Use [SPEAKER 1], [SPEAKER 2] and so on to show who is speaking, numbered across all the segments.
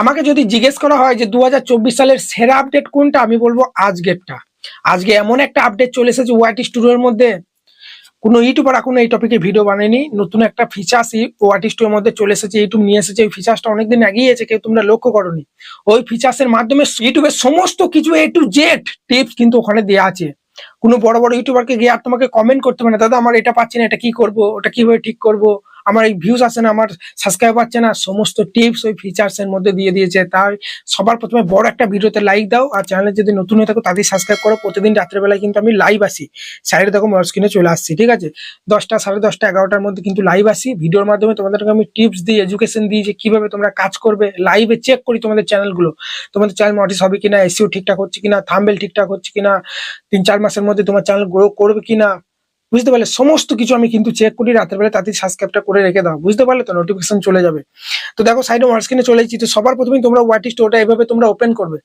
[SPEAKER 1] আমাকে যদি জিজ্ঞেস করা হয় যে দু হাজার চব্বিশ সালের সেরা আপডেট কোনটা, আমি বলব আজকেরটা আজকে এমন একটা আপডেট চলে এসেছে ওয়াইটি স্টুডিওর মধ্যে। কোনো ইউটিউবার এখনও এই টপিকে ভিডিও বানায়নি। নতুন একটা ফিচার্স ওয়াইটি স্টুডিওর মধ্যে চলে এসেছে ইউটিউব নিয়ে এসেছে। ওই ফিচার্সটা অনেকদিন এগিয়েছে কেউ তোমরা লক্ষ্য করনি। ওই ফিচার্সের মাধ্যমে ইউটিউবের সমস্ত কিছু এ টু জেড টিপস কিন্তু ওখানে দেওয়া আছে। কোনো বড় বড় ইউটিউবারকে গিয়ে আর তোমাকে কমেন্ট করতে হবে না, দাদা, আমার এটা পাচ্ছি না, এটা কি করব? ওটা কীভাবে ঠিক করব? আমার এই ভিউজ আসে না, আমার সাবস্ক্রাইব পাচ্ছে না, সমস্ত টিপস ওই ফিচার্স এর মধ্যে দিয়ে দিয়েছে। তাই সবার প্রথমে বড় একটা ভিডিওতে লাইক দাও, আর চ্যানেলে যদি নতুন হয়ে থাকো তাদের সাবস্ক্রাইব করো। প্রতিদিন রাত্রেবেলায় কিন্তু আমি লাইভ আসি। সাইডে দেখো মোর স্ক্রিনে চলে আসছি, ঠিক আছে? দশটা, সাড়ে দশটা, এগারোটার মধ্যে কিন্তু লাইভ আসি। ভিডিওর মাধ্যমে তোমাদেরকে আমি টিপস দিই এডুকেশন দিই যে কীভাবে তোমরা কাজ করবে। লাইভে চেক করি তোমাদের চ্যানেলগুলো তোমাদের চ্যানেল মটিস হবে কিনা এসিও ঠিকঠাক হচ্ছে কিনা থাম্বেল ঠিকঠাক হচ্ছে কিনা, তিন চার মাসের মধ্যে তোমার চ্যানেল গ্রো করবে কিনা বুঝতে পারলে সমস্ত কিছু আমি কিন্তু চেক করি, রাতের বেলা তাতে সাবস্ক্রাইবটা করে রেখে দাও। বুঝতে পারলে তো নোটিফিকেশন চলে যাবে। তো দেখো সাইডে ওয়ার্ড স্ক্রিনে চলে যাচ্ছি তো সবার প্রথমে তোমরা ওয়াটি স্টোরটা এভাবে তোমরা ওপেন করবে।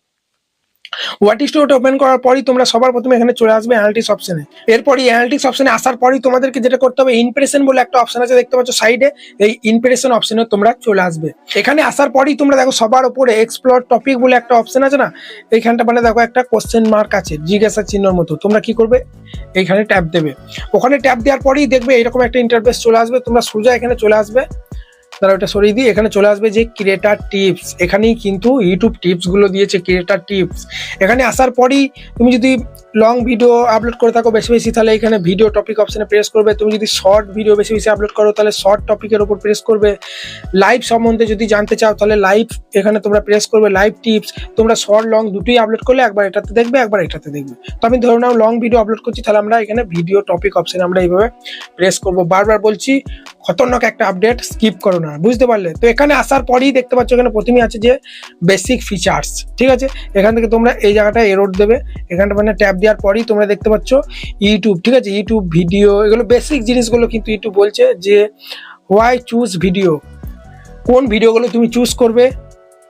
[SPEAKER 1] ওয়াটি স্টোরটা ওপেন করার পরই তোমরা সবার প্রথমে এখানে চলে আসবে অ্যানালিটিক্স অপশনে এরপরই অ্যানালিটিক্স অপশনে আসার পরই তোমাদেরকে যেটা করতে হবে ইমপ্রেশন বলে একটা অপশন আছে, দেখতে পাচ্ছ সাইডে এই ইমপ্রেশন অপশনে তোমরা চলে আসবে। এখানে আসার পরই তোমরা দেখো সবার উপরে এক্সপ্লোর টপিক বলে একটা অপশন আছে না, এইখানটা মানে দেখো একটা কোশ্চেন মার্ক আছে জিজ্ঞাসা চিহ্নর মতো। তোমরা কি করবে? এইখানে ট্যাপ দেবে। ওখানে ট্যাপ দেওয়ার পরেই দেখবে এরকম একটা ইন্টারফেস চলে আসবে, তোমরা সোজা এখানে চলে আসবে। তারা ওটা সরিয়ে দিয়ে এখানে চলে আসবে যে ক্রিয়েটার টিপস। এখানেই কিন্তু ইউটিউব টিপসগুলো দিয়েছে ক্রিয়েটার টিপস। এখানে আসার পরই তুমি যদি লং ভিডিও আপলোড করে থাকো, বেশি বেশি, তাহলে এখানে ভিডিও টপিক অপশানে প্রেস করবে। তুমি যদি শর্ট ভিডিও বেশি বেশি আপলোড করো, তাহলে শর্ট টপিকের উপর প্রেস করবে। লাইভ সম্বন্ধে যদি জানতে চাও, তাহলে লাইভ এখানে তোমরা প্রেস করবে লাইভ টিপস তোমরা শর্ট লং দুটোই আপলোড করলে একবার এটাতে দেখবে, একবার এটাতে দেখবে। তো আমি ধরে নাও লং ভিডিও আপলোড করছি, তাহলে আমরা এখানে ভিডিও টপিক অপশনে আমরা এইভাবে প্রেস করব। বারবার বলছি, খতরনাক একটা আপডেট স্কিপ করো না, বুঝতে পারলে? তো এখানে আসার পরেই দেখতে পাচ্ছ, এখানে প্রথমে আছে যে বেসিক ফিচার্স ঠিক আছে? এখান থেকে তোমরা এই জায়গাটা এরোড দেবে, এখানটা মানে ট্যাপ দেওয়ার পরেই তোমরা দেখতে পাচ্ছ ইউটিউব ঠিক আছে? ইউটিউব ভিডিও এগুলো বেসিক জিনিসগুলো কিন্তু ইউটিউব বলছে যে হোয়াই চুজ ভিডিও কোন ভিডিওগুলো তুমি চুজ করবে?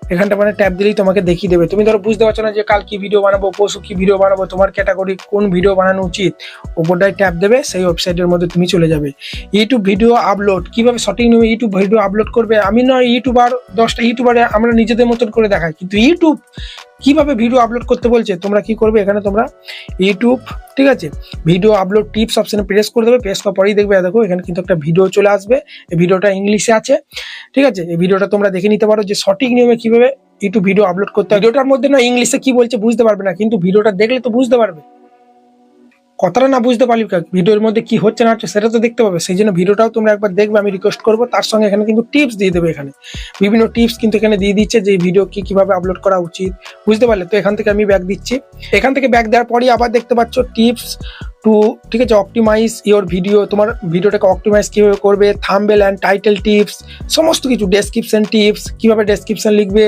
[SPEAKER 1] এখানটা মানে ট্যাপ দিলেই তোমাকে দেখিয়ে দেবে। তুমি ধরো বুঝতে পারছ না যে কাল কি ভিডিও বানাবো পশু কি ভিডিও বানাবো, তোমার ক্যাটাগরি কোন ভিডিও বানানো উচিত? ওপরটায় ট্যাপ দেবে, সেই ওয়েবসাইটের মধ্যে তুমি চলে যাবে। ইউটিউব ভিডিও আপলোড কীভাবে সঠিক নিয়মে ইউটিউব ভিডিও আপলোড করবে? আমি নয় ইউটিউবার দশটা ইউটিউবারে আমরা নিজেদের মতন করে দেখাই। কিন্তু ইউটিউব কীভাবে ভিডিও আপলোড করতে বলছে? তোমরা কি করবে এখানে তোমরা? ইউটিউব ঠিক আছে? ভিডিও আপলোড টিপস অপশানে প্রেস করে দেবে। প্রেস করার পরেই দেখবে দেখো, এখানে কিন্তু একটা ভিডিও চলে আসবে। এই ভিডিওটা ইংলিশে আছে। ঠিক আছে? এই ভিডিওটা তোমরা দেখে নিতে পারো যে সঠিক নিয়মে কীভাবে ইউটিউব ভিডিও আপলোড করতে হবে ভিডিওটার মধ্যে না ইংলিশে কি বলছে বুঝতে পারবে না, কিন্তু ভিডিওটা দেখলে তো বুঝতে পারবে। কথাটা না বুঝতে পারলি ভিডিওর মধ্যে কি হচ্ছে না হচ্ছে সেটা তো দেখতে পাবে। সেই জন্য ভিডিওটাও তোমরা একবার দেখবে, আমি রিকোয়েস্ট করব। তার সঙ্গে এখানে কিন্তু টিপস দিয়ে দেবে এখানে। বিভিন্ন টিপস কিন্তু এখানে দিয়ে দিচ্ছে যে ভিডিও কি কীভাবে আপলোড করা উচিত। বুঝতে পারলে? তো এখান থেকে আমি ব্যাগ দিচ্ছি। এখান থেকে ব্যাগ দেওয়ার পরই আবার দেখতে পাচ্ছ টিপস টু ঠিক আছে অপটিমাইজ ইওর ভিডিও তোমার ভিডিওটাকে অপটিমাইজ কীভাবে করবে থাম্বেল অ্যান্ড টাইটেল টিপস সমস্ত কিছু ডেসক্রিপশন টিপস কীভাবে ডেসক্রিপশন লিখবে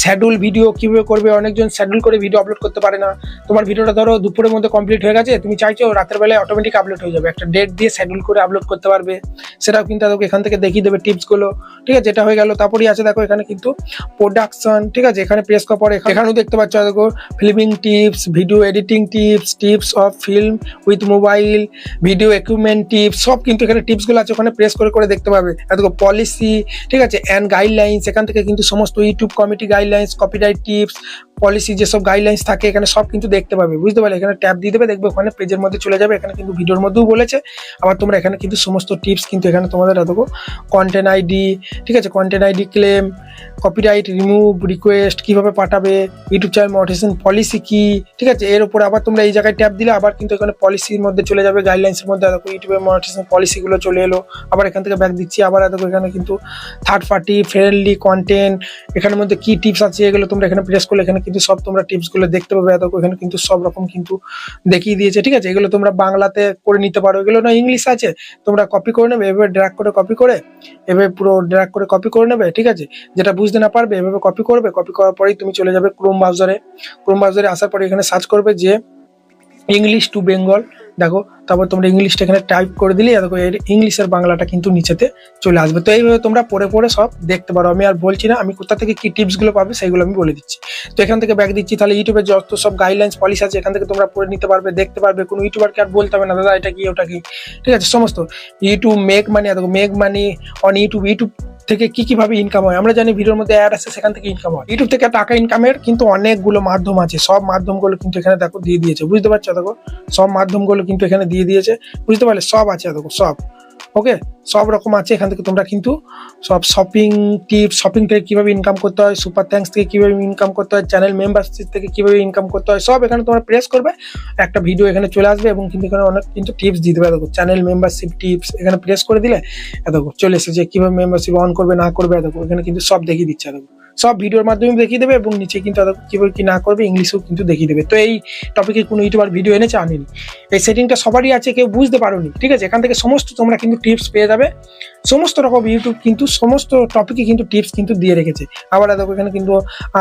[SPEAKER 1] শ্যাডুল ভিডিও কীভাবে করবে, অনেকজন শ্যাডুল করে ভিডিও আপলোড করতে পারে না। তোমার ভিডিওটা ধরো দুপুরের মধ্যে কমপ্লিট হয়ে গেছে, তুমি চাইছো রাতের বেলায় অটোমেটিক আপলোড হয়ে যাবে, একটা ডেট দিয়ে শ্যাডুল করে আপলোড করতে পারবে। সেটাও কিন্তু তোকে এখান থেকে দেখিয়ে দেবে টিপসগুলো ঠিক আছে এটা হয়ে গেল, তারপরেই আছে দেখো এখানে কিন্তু প্রোডাকশন ঠিক আছে, এখানে প্রেস করার পরে এখানেও দেখতে পাচ্ছ, দেখো filming tips video editing tips tips of film with mobile video equipment tips সব কিন্তু এখানে টিপসগুলো আছে, ওখানে প্রেস করে করে দেখতে পাবে। দেখো পলিসি ঠিক আছে? অ্যান্ড গাইডলাইন্স এখান থেকে কিন্তু সমস্ত YouTube committee guidelines copyright tips policy যেসব গাইডলাইন্স থাকে, এখানে সব কিন্তু দেখতে পাবে, বুঝতে পারলে? এখানে ট্যাপ দিয়ে দেবে, দেখবে ওখানে পেজের মধ্যে চলে যাবে, এখানে কিন্তু ভিডিওর মধ্যেও বলেছে। আবার তোমরা এখানে কিন্তু সমস্ত টিপস কিন্তু এখানে তোমাদের দেখো কন্টেন্ট আইডি ঠিক আছে? Content ID claim copyright remove request কীভাবে পাঠাবে ইউটিউব চ্যানেল মনিটাইজেশন পলিসি কি, ঠিক আছে? এর উপর আবার তোমরা এই জায়গায় ট্যাপ দিলে আবার কিন্তু এখানে পলিসির মধ্যে চলে যাবে গাইডলাইন্সের মধ্যে দেখো ইউটিউবের মনিটাইজেশন পলিসিগুলো চলে এলো। আবার এখান থেকে ব্যাক দিচ্ছি, আবার দেখো এখানে কিন্তু থার্ড পার্টি ফ্রেন্ডলি কন্টেন্ট এখানের মধ্যে কি টিপস আছে এগুলো তোমরা এখানে প্রেস করলে, এখানে কিন্তু সব তোমরা টিপসগুলো দেখতে পাবে এত এখানে কিন্তু সব রকম কিন্তু দেখিয়ে দিয়েছে, ঠিক আছে? এগুলো তোমরা বাংলাতে করে নিতে পারো, এগুলো না ইংলিশ আছে, তোমরা কপি করে নেবে, এভাবে ড্র্যাগ করে কপি করে, এভাবে পুরো ড্র্যাগ করে কপি করে নেবে, ঠিক আছে? যেটা বুঝতে না পারবে, এভাবে কপি করবে কপি করার পরেই তুমি চলে যাবে ক্রোম ব্রাউজারে ক্রোম ব্রাউজারে আসার পরে এখানে সার্চ করবে যে ইংলিশ টু বেঙ্গল দেখো, তারপর তোমরা ইংলিশটা এখানে টাইপ করে দিলে, দেখো, এর ইংলিশের বাংলাটা কিন্তু নিচেতে চলে আসবে। তো এইভাবে তোমরা পড়ে পড়ে সব দেখতে পারো। আমি আর বলছি না, আমি কোথা থেকে কি টিপসগুলো পাবে সেইগুলো আমি বলে দিচ্ছি। তো এখান থেকে ব্যাগ দিচ্ছি, তাহলে ইউটিউবে যত সব গাইডলাইন্স পলিসি আছে, এখান থেকে তোমরা পড়ে নিতে পারবে, দেখতে পারবে। কোনো ইউটিউবারকে আর বলতে হবে না, দাদা, এটা কি, ওটা কি? ঠিক আছে, সমস্ত। ইউটিউব মেক মানি দেখো make money on YouTube YouTube থেকে কি কীভাবে ইনকাম হয়? আমরা জানি ভিডিওর মধ্যে অ্যাড আছে, সেখান থেকে ইনকাম হয়। ইউটিউব থেকে টাকা ইনকামের কিন্তু অনেকগুলো মাধ্যম আছে। সব মাধ্যমগুলো কিন্তু এখানে দেখো দিয়ে দিয়েছে। বুঝতে পারছ? দেখো, সব মাধ্যমগুলো কিন্তু এখানে দিয়ে দিয়েছে। বুঝতে পারলে সব আছে? দেখো, সব। ওকে সব রকম আছে, এখান থেকে তোমরা কিন্তু সব শপিং টিপস শপিং থেকে কীভাবে ইনকাম করতে হয় সুপার থ্যাঙ্কস থেকে কীভাবে ইনকাম করতে হয় চ্যানেল মেম্বারশিপ থেকে কীভাবে ইনকাম করতে হয়, সব এখানে তোমরা প্রেস করবে, একটা ভিডিও এখানে চলে আসবে এবং কিন্তু এখানে অনেক কিন্তু টিপস দিতে পারে দেখো চ্যানেল মেম্বারশিপ টিপস এখানে প্রেস করে দিলে দেখো, চলে এসেছে, কীভাবে মেম্বারশিপ অন করবে, না করবে দেখো, এখানে কিন্তু সব দেখিয়ে দিচ্ছে দেখো। সব ভিডিওর মাধ্যমে দেখিয়ে দেবে এবং নিচে কিন্তু কীভাবে না করবে, ইংলিশেও কিন্তু দেখিয়ে দেবে। তো এই টপিকে কোনো ইউটিউবার ভিডিও এনেছে, আনেনি। এই সেটিংটা সবারই আছে, কেউ বুঝতে পারোনি, ঠিক আছে? এখান থেকে সমস্ত তোমরা কিন্তু টিপস পেয়ে যাবে। সমস্ত রকম ইউটিউব কিন্তু, সমস্ত টপিকে কিন্তু টিপস কিন্তু দিয়ে রেখেছে। আবার দেখো, এখানে কিন্তু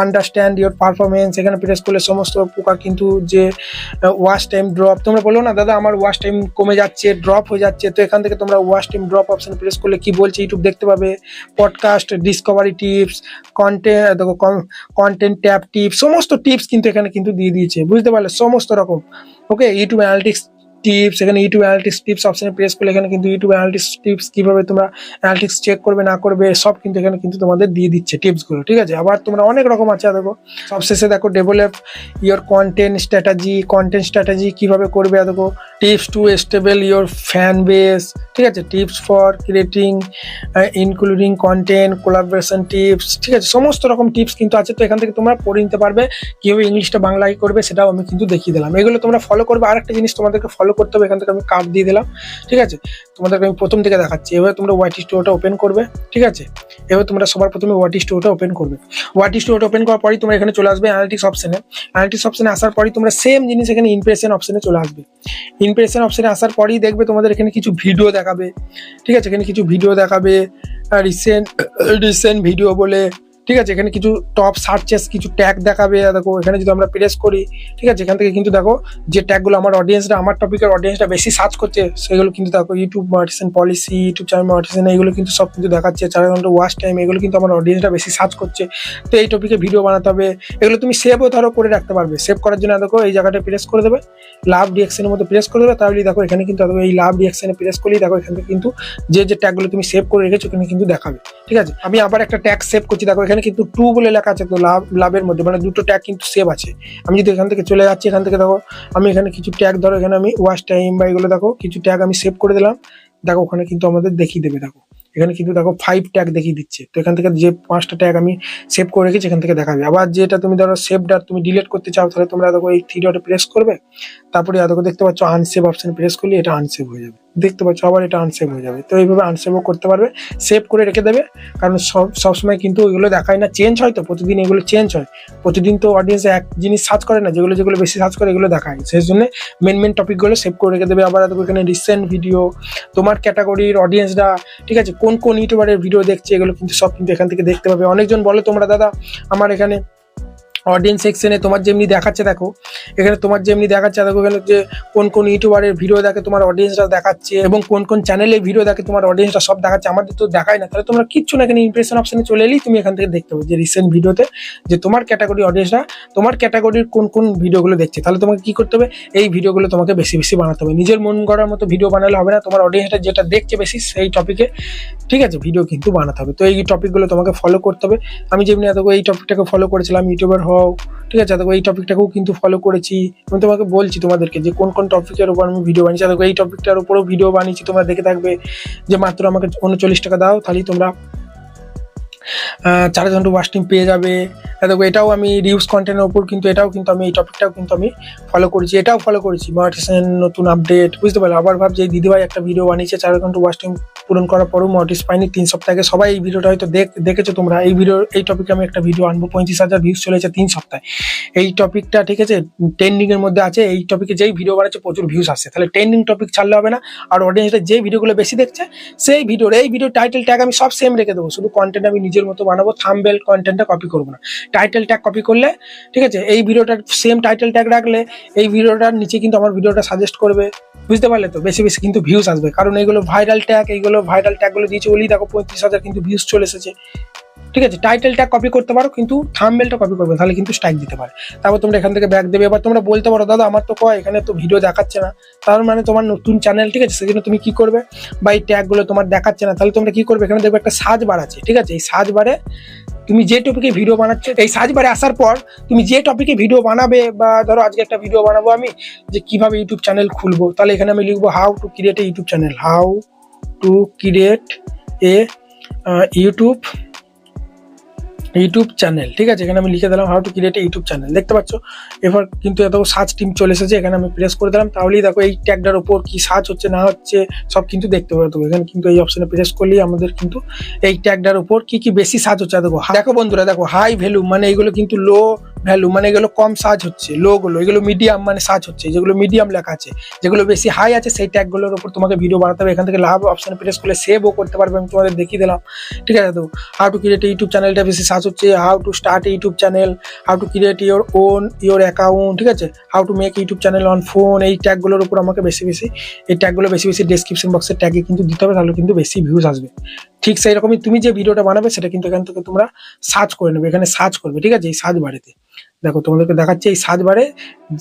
[SPEAKER 1] আন্ডারস্ট্যান্ড ইওর পারফরমেন্স এখানে প্রেস করলে সমস্ত প্রকার কিন্তু যে ওয়াশ টাইম ড্রপ তোমরা বলো না, দাদা, আমার ওয়াশ টাইম কমে যাচ্ছে ড্রপ হয়ে যাচ্ছে, তো এখান থেকে তোমরা watch time drop option press করলে কি বলছে ইউটিউব দেখতে পাবে। পডকাস্ট ডিসকভারি টিপস কন্টেন্ট দেখো কন্টেন্ট ট্যাব টিপস সমস্ত টিপস কিন্তু এখানে কিন্তু দিয়ে দিয়েছে, বুঝতে পারলে? সমস্ত রকম। ওকে ইউটিউব অ্যানালিটিক্স টিপস এখানে ইউটিউব অ্যানালিটিক্স টিপস অপশানে প্রেস করলে এখানে কিন্তু ইউটিউব অ্যানালিটিক্স টিপস কীভাবে তোমরা অ্যানালিটিক্স চেক করবে, না করবে, সব কিন্তু এখানে কিন্তু তোমাদের দিয়ে দিচ্ছে টিপসগুলো ঠিক আছে? আবার তোমরা অনেক রকম আছে দেখো, সবশেষে দেখো develop your content strategy content strategy কীভাবে করবে দেখো tips to stable your fan base ঠিক আছে? Tips for creating including content collaboration tips ঠিক আছে? সমস্ত রকম টিপস কিন্তু আছে, তো এখান থেকে তোমরা পড়ে নিতে পারবে, কীভাবে ইংলিশটা বাংলায় করবে, সেটাও আমি কিন্তু দেখিয়ে দিলাম। এগুলো তোমরা ফলো করবে, আরেকটা জিনিস তোমাদেরকে ফলো করতে হবে, এখান থেকে আমি কার্ড দিয়ে দিলাম, ঠিক আছে? তোমাদেরকে আমি প্রথম থেকে দেখাচ্ছি। এবার তোমরা ওয়াইটি স্টোরটা ওপেন করবে, ঠিক আছে? এবার তোমরা সবার প্রথমে ওয়াইটি স্টোরটা ওপেন করবে। ওয়াইটি স্টোরটা ওপেন করার পরই তোমরা এখানে চলে আসবে অ্যানালিটিক্স অপশনে অ্যানালিটিক্স অপশনে আসার পরই তোমরা সেম জিনিস এখানে ইমপ্রেশন অপশনে চলে আসবে। ইমপ্রেশন অপশনে আসার পরই দেখবে তোমাদের এখানে কিছু ভিডিও দেখাবে, ঠিক আছে? এখানে কিছু ভিডিও দেখাবে রিসেন্ট রিসেন্ট ভিডিও বলে ঠিক আছে, এখানে কিছু টপ সার্চেস কিছু ট্যাগ দেখাবে, দেখো, এখানে যদি আমরা প্রেস করি, ঠিক আছে, এখান থেকে কিন্তু দেখো, যে ট্যাগগুলো আমার অডিয়েন্সরা আমার টপিকের অডিয়েন্সটা বেশি সার্চ করছে, সেগুলো কিন্তু দেখো YouTube monetization policy YouTube channel monetization এইগুলো কিন্তু সব কিন্তু দেখাচ্ছে চার ঘণ্টা ওয়াচ টাইম এগুলো কিন্তু আমার অডিয়েন্সটা বেশি সার্চ করছে। তো এই টপিকে ভিডিও বানাতে হবে, এগুলো তুমি সেভও ধরো করে রাখতে পারবে সেভ করার জন্য দেখো, এই জায়গাটা প্রেস করে দেবে লাভ রিয়াকশনের মধ্যে প্রেস করে দেবে, তাহলে দেখো, এখানে কিন্তু এই লাভ রিয়াকশনে প্রেস করলেই দেখো, এখান থেকে কিন্তু যে যে ট্যাগগুলো তুমি সেভ করে রেখেছো, এখানে কিন্তু দেখাবে, ঠিক আছে? আমি আবার একটা ট্যাগ সেভ করছি, দেখো এখানে কিন্তু টু বলে লেখা আছে, তো লাভ, লাভের মধ্যে মানে দুটো ট্যাগ কিন্তু সেভ আছে। আমি যদি এখান থেকে চলে যাচ্ছি, এখান থেকে দেখো, আমি এখানে কিছু ট্যাগ ধরো এখানে আমি ওয়াচ টাইম বা এগুলো দেখো, কিছু ট্যাগ আমি সেভ করে দিলাম। দেখো, ওখানে কিন্তু আমাদের দেখিয়ে দেবে, দেখো। এখানে কিন্তু দেখো ফাইভ ট্যাগ দেখিয়ে দিচ্ছে। তো এখান থেকে যে পাঁচটা ট্যাগ আমি সেভ করে রেখেছি, এখান থেকে দেখাবে। আবার যেটা তুমি ধরো সেভ সেভটা তুমি ডিলিট করতে চাও, তাহলে তোমরা দেখো, এই থ্রি ডটে প্রেস করবে। তারপরে দেখো, দেখতে পাচ্ছ আনসেভ অপশন প্রেস করলে এটা আনসেভ হয়ে যাবে। দেখতে পাচ্ছ, আবার এটা আনসেভ হয়ে যাবে। তো এইভাবে আনসেভও করতে পারবে সেভ করে রেখে দেবে, কারণ সব, সবসময় কিন্তু ওইগুলো দেখায় না চেঞ্জ হয় তো, প্রতিদিন এগুলো চেঞ্জ হয়। প্রতিদিন তো অডিয়েন্স এক জিনিস সার্চ করে না, যেগুলো যেগুলো বেশি সার্চ করে এগুলো দেখায়। সেই জন্য মেন মেন টপিকগুলো সেভ করে রেখে দেবে। আবার এখানে রিসেন্ট ভিডিও তোমার ক্যাটাগরির অডিয়েন্সরা ঠিক আছে? কোন কোন ইউটিউবারের ভিডিও দেখছে, এগুলো কিন্তু সব কিন্তু এখান থেকে দেখতে পাবে। অনেকজন বলে তোমরা, দাদা, আমার এখানে অডিয়েন্স সেকশনে তোমার যেমনি দেখাচ্ছে, দেখো। এখানে তোমার যেমনি দেখাচ্ছে, দেখো এখানে যে কোন কোন ইউটিউবারের ভিডিও দেখে তোমার অডিয়েন্সরা দেখাচ্ছে এবং কোন কোন চ্যানেলে ভিডিও দেখে তোমার অডিয়েন্সরা সব দেখাচ্ছে। আমাদের তো দেখায় না, তাহলে তোমরা কিচ্ছু না, এখানে ইমপ্রেশন অপশানে চলে এলেই তুমি এখান থেকে দেখতে পাবে যে রিসেন্ট ভিডিওতে যে তোমার ক্যাটাগরি অডিয়েন্সরা তোমার ক্যাটাগরির কোন কোন ভিডিওগুলো দেখছে। তাহলে তোমাকে কি করতে হবে? এই ভিডিওগুলো তোমাকে বেশি বেশি বানাতে হবে। নিজের মন গড়ার মতো ভিডিও বানালে হবে না, তোমার অডিয়েন্সটা যেটা দেখছে বেশি সেই টপিকে ঠিক আছে ভিডিও কিন্তু বানাতে হবে। তো এই টপিকগুলো তোমাকে ফলো করতে হবে। আমি যেমনি দেখো এই টপিকটাকে ফলো করেছিলাম ইউটিউবার হও, ঠিক আছে? দেখো, এই টপিকটাকেও কিন্তু ফলো করেছি। আমি তোমাকে বলছি তোমাদেরকে যে কোন কোন টপিকের উপর আমি ভিডিও বানিয়েছি। দেখো, এই টপিকটার উপরেও ভিডিও বানিয়েছি। তোমরা দেখে থাকবে যে মাত্র আমাকে উনচল্লিশ টাকা দাও, তাহলেই তোমরা চার ঘণ্টা ওয়াশ টাইম পেয়ে যাবে। দেখো, এটাও আমি রিউজ কন্টেন্টের উপর কিন্তু এটাও কিন্তু আমি, এই টপিকটাও কিন্তু আমি ফলো করেছি, এটাও ফলো করেছি। মনিটেশন নতুন আপডেট বুঝতে পারলে? আবার ভাবছি, এই দিদিভাই একটা ভিডিও বানিয়েছে চার ঘণ্টা ওয়াশ টাইম পূরণ করার পরও মনিটিস পাইনি তিন সপ্তাহে সবাই এই ভিডিওটা হয়তো দেখ, দেখেছ তোমরা, এই ভিডিও এই টপিকে আমি একটা ভিডিও আনব, পঁয়ত্রিশ হাজার ভিউজ চলেছে তিন সপ্তাহে। এই টপিকটা ঠিক আছে? ট্রেন্ডিংয়ের মধ্যে আছে, এই টপিকে যেই ভিডিও বানাচ্ছে, প্রচুর ভিউজ আসে তাহলে ট্রেন্ডিং টপিক ছাড়লে হবে না, আর অডিয়েন্সটা যে ভিডিওগুলো বেশি দেখছে, সেই ভিডিওর এই ভিডিও টাইটেল ট্যাগ আমি সব সেম রেখে দেবো, শুধু কন্টেন্ট আমি নিজের মতো বানাবো থামবেল কন্টেন্টটা কপি করব না। টাইটেল ট্যাগ কপি করলে, ঠিক আছে, এই ভিডিওটার সেম টাইটেল ট্যাগ রাখলে, এই ভিডিওটার নিচে কিন্তু আমার ভিডিওটা সাজেস্ট করবে। বুঝতে পারলে তো? বেশি বেশি কিন্তু ভিউজ আসবে। কারণ এইগুলো ভাইরাল ট্যাগ এইগুলো ভাইরাল ট্যাগগুলো দিয়েছে বলেই দেখো পঁয়ত্রিশ হাজার কিন্তু ভিউজ চলে এসেছে। ঠিক আছে টাইটেলটা কপি করতে পারো, কিন্তু থাম্বেলটা কপি করবে, তাহলে কিন্তু স্ট্রাইক দিতে পারে। তারপর তোমরা এখান থেকে ব্যাক দেবে, এবার তোমরা বলতে পারো, দাদা, আমার তো কয়, এখানে তো ভিডিও দেখাচ্ছে না। তার মানে তোমার নতুন চ্যানেল ঠিক আছে, সেজন্য তুমি কি করবে? বা এই ট্যাগগুলো তোমার দেখাচ্ছে না, তাহলে তোমরা কি করবে? এখানে দেখবে একটা সাজ বার আছে, ঠিক আছে, এই সাজ বারে তুমি যে টপিকে ভিডিও বানাচ্ছ, এই সাজ বারে আসার পর তুমি যে টপিকে ভিডিও বানাবে, বা ধরো আজকে একটা ভিডিও বানাবো আমি, যে কীভাবে ইউটিউব চ্যানেল খুলবো, তাহলে এখানে আমি লিখব how to create a YouTube channel how to create a YouTube YouTube channel, ঠিক আছে? এখানে আমি লিখে দিলাম how to create YouTube channel. দেখতে পাচ্ছ? এবার কিন্তু এত সার্চ টিম চলে এসেছে, এখানে আমি প্রেস করে দিলাম। তাহলেই দেখো এই ট্যাগটার উপর কি সার্চ হচ্ছে, না হচ্ছে, সব কিন্তু দেখতে পাবে তুমি এখানে কিন্তু এই অপশানে প্রেস করলেই আমাদের কিন্তু এই ট্যাগটার উপর কি কি বেশি সার্চ হচ্ছে, দেখো। দেখো বন্ধুরা, দেখো হাই ভ্যালু মানে এইগুলো কিন্তু লো ভ্যালু মানে এগুলো কম সার্চ হচ্ছে লো গুলো, এগুলো মিডিয়াম মানে সার্চ হচ্ছে, যেগুলো মিডিয়াম লেখা আছে, যেগুলো বেশি হাই আছে, সেই ট্যাগগুলোর উপর তোমাকে ভিডিও বানাতে হবে, এখান থেকে লাভ অপশনে প্রেস করলে সেভও করতে পারবে, আমি তোমাদের দেখিয়ে দিলাম, ঠিক আছে তো? হাউ টু ক্রিয়েট ইউটিউব চ্যানেলটা বেশি সার্চ হচ্ছে how to start YouTube channel how to create your own your account ঠিক আছে? How to make YouTube channel on phone এই ট্যাগগুলোর উপর আমাকে বেশি বেশি, এই ট্যাগগুলো বেশি বেশি ডেসক্রিপশন বক্সের ট্যাগে কিন্তু দিতে হবে, তাহলে কিন্তু বেশি ভিউজ আসবে। ঠিক সেই রকমই তুমি যে ভিডিওটা বানাবে, সেটা কিন্তু এখান থেকে তোমরা সার্চ করে নেবে, এখানে সার্চ করবে, ঠিক আছে? এই সার্চ বারেতে দেখো, তোমাদেরকে দেখাচ্ছে এই সার্চ বারে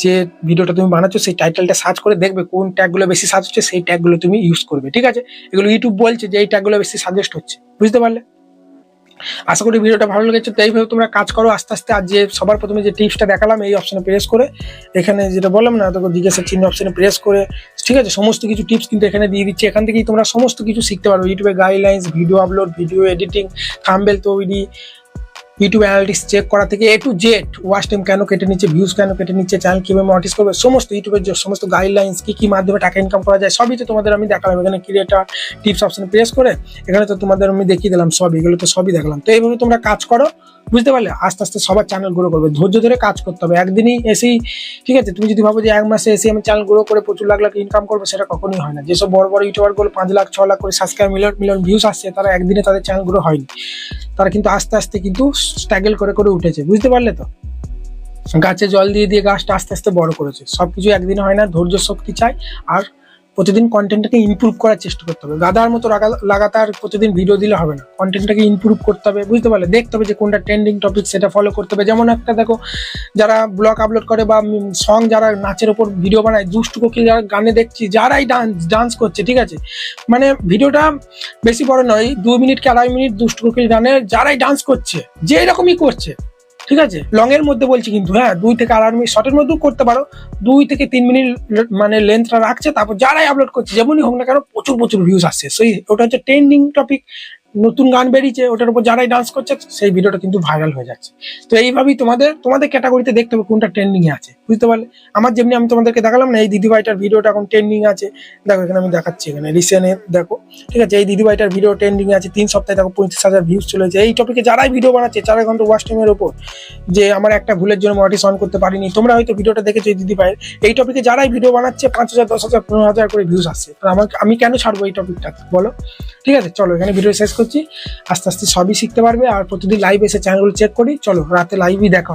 [SPEAKER 1] যে ভিডিওটা তুমি বানাচ্ছো, সেই টাইটেলটা সার্চ করে দেখবে কোন ট্যাগগুলো বেশি সার্চ হচ্ছে, সেই ট্যাগগুলো তুমি ইউজ করবে, ঠিক আছে? এগুলো ইউটিউব বলছে যে এই ট্যাগগুলো বেশি সাজেস্ট হচ্ছে, বুঝতে পারলে? আশা করি ভিডিওটা ভালো লেগেছে, তো এইভাবে তোমরা কাজ করো আস্তে আস্তে, আর যে সবার প্রথমে যে টিপসটা দেখালাম, এই অপশনে প্রেস করে, এখানে যেটা বললাম না তোকে জিজ্ঞাসা চিহ্ন অপশনে প্রেস করে, ঠিক আছে? সমস্ত কিছু টিপস কিন্তু এখানে দিয়ে দিচ্ছে, এখান থেকেই তোমরা সমস্ত কিছু শিখতে পারবে ইউটিউবে guidelines video upload video editing thumbnail তৈরি ইউটিউব অ্যানালিটিক্স চেক করা থেকে A to Z watch time কেন কেটে নিচ্ছে ভিউজ কেন কেটে নিচ্ছে চ্যানেল কীভাবে মটিস করবে, সমস্ত ইউটিউবের যে সমস্ত গাইডলাইন্স কী কী মাধ্যমে টাকা ইনকাম করা যায়, সবই তো তোমাদের আমি দেখালাম। এখানে ক্রিয়েটার টিপস অপশন প্রেস করে, এখানে তো তোমাদের আমি দেখিয়ে দিলাম সব, এগুলো তো সবই দেখলাম। তো এইভাবে তোমরা কাজ করো বুঝতে পারলে? আস্তে আস্তে সবার চ্যানেল গ্রো করবে। ধৈর্য ধরে কাজ করতে হবে। একদিনই এসেই, ঠিক আছে, তুমি যদি ভাবো যে এক মাসে এসে আমি চ্যানেল গ্রো করে প্রচুর লাখ লাখ ইনকাম করব, সেটা কখনোই হয় না। যেসব বড় বড় ইউটিউবারগুলো পাঁচ লাখ, ছ লাখ করে সাবস্ক্রাইব মিলিয়ন মিলিয়ন ভিউস আসছে, তারা একদিনে তাদের চ্যানেল গ্রো হয়নি। তারা কিন্তু আস্তে আস্তে কিন্তু স্ট্রাগল করে করে উঠেছে। বুঝতে পারলে তো? গাছে জল দিয়ে দিয়ে গাছটা আস্তে আস্তে বড় করেছে। সবকিছু একদিনে হয় না, ধৈর্য শক্তি চাই আর প্রতিদিন কন্টেন্টটাকে ইমপ্রুভ করার চেষ্টা করতে হবে। গাদার মতো লাগাতার প্রতিদিন ভিডিও দিলে হবে না। কন্টেন্টটাকে ইমপ্রুভ করতে হবে, বুঝতে পারলে? দেখতে হবে যে কোনটা ট্রেন্ডিং টপিক সেটা ফলো করতে হবে। যেমন একটা দেখো, যারা ব্লগ আপলোড করে বা সং যারা নাচের ওপর ভিডিও বানায়, দুষ্টু কোকিল যারা গানে দেখছি, যারাই ডান্স ডান্স করছে, ঠিক আছে? মানে ভিডিওটা বেশি বড় নয়, দু মিনিট কি আড়াই মিনিট দুষ্টু কোকিল গানে যারাই ডান্স করছে যে এরকমই করছে ঠিক আছে? লং এর মধ্যে বলছি কিন্তু হ্যাঁ দুই থেকে আড়াই মিনিট শর্টের মধ্যেও করতে পারো। দুই থেকে তিন মিনিট মানে লেন্থটা রাখছে, তারপর যারাই আপলোড করছে, যেমনই হোক না কেন প্রচুর প্রচুর ভিউজ আসছে। সেই ওটা হচ্ছে ট্রেন্ডিং টপিক নতুন গান বেরিয়েছে, ওটার উপর যারাই ডান্স করছে, সেই ভিডিওটা কিন্তু ভাইরাল হয়ে যাচ্ছে। তো এইভাবেই তোমাদের তোমাদের ক্যাটাগরিতে দেখতে হবে কোনটা ট্রেন্ডিং আছে। বুঝতে পারলে? আমার যেমনি আমি তোমাদেরকে দেখালাম না, এই দিদিভাইটার ভিডিওটা এখন ট্রেন্ডিং আছে। দেখো, এখানে আমি দেখাচ্ছি, এখানে রিসেন্ট দেখো। ঠিক আছে, এই দিদিভাইটার ভিডিও ট্রেন্ডিং আছে। তিন সপ্তাহে দেখো পঁয়ত্রিশ হাজার ভিউজ চলেছে এই টপিকে যারাই ভিডিও বানাচ্ছে চার ঘণ্টা ওয়াচ টাইমের উপর যে আমার একটা ভুলের জন্য মনিটাইজ অন করতে পারিনি, তোমরা হয়তো ভিডিওটা দেখেছ এই দিদিভাইয়ের। এই টপিকে যারাই ভিডিও বানাচ্ছে, পাঁচ হাজার, দশ হাজার, পনেরো হাজার করে ভিউজ আসছে। তো আমাকে, আমি কেন ছাড়বো এই টপিকটা বলো। ঠিক আছে, চলো, এখানে ভিডিও শেষ করছি। আস্তে আস্তে সবই শিখতে পারবে। আর প্রতিদিন লাইভ এসে চ্যানেলগুলো চেক করি। চলো, রাতে লাইভই দেখা।